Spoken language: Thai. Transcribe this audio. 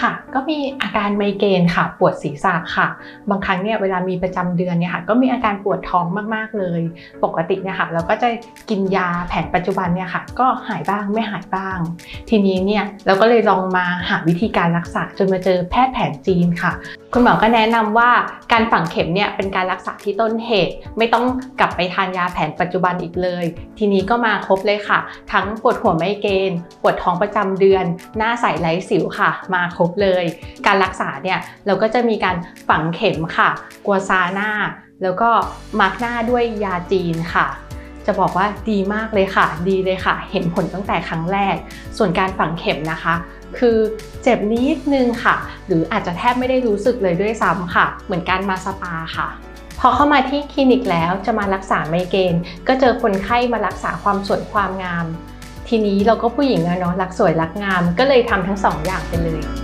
ค่ะ ก็มีอาการไมเกรนค่ะ ปวดศีรษะค่ะ บางครั้งเนี่ยเวลามีประจำเดือนเนี่ยค่ะ ก็มีอาการปวดท้องมากๆเลย ปกติเนี่ยค่ะ เราก็จะกินยาแผนปัจจุบันเนี่ยค่ะ ก็หายบ้างไม่หายบ้าง ทีนี้เนี่ยเราก็เลยลองมาหาวิธีการรักษาจนมาเจอแพทย์แผนจีนค่ะ คุณหมอก็แนะนำว่าการฝังเข็มเนี่ยเป็นการรักษาที่ต้นเหตุ ไม่ต้องกลับไปทานยาแผนปัจจุบันอีกเลย ทีนี้ก็มาครบเลยค่ะ ทั้งปวดหัวไมเกรนปวดท้องประจำเดือน หน้าใสไร้สิวค่ะ มาครบเลย การรักษาเนี่ยเราก็จะมีการฝังเข็มค่ะ กัวซาหน้า แล้วก็มาร์กหน้าด้วยยาจีนค่ะ จะบอกว่าดีมากเลยค่ะ ดีเลยค่ะ เห็นผลตั้งแต่ครั้งแรก ส่วนการฝังเข็มนะคะ คือเจ็บนิดนึงค่ะ หรืออาจจะแทบไม่ได้รู้สึกเลยด้วยซ้ำค่ะ เหมือนการมาสปาค่ะพอเข้ามาที่คลินิกแล้วจะมารักษาไมเกรนก็เจอคนไข้มารักษาความสวยความงาม ทีนี้เราก็ผู้หญิงอะเนาะรักสวยรักงาม ก็เลยทำทั้งสองอย่างไปเลย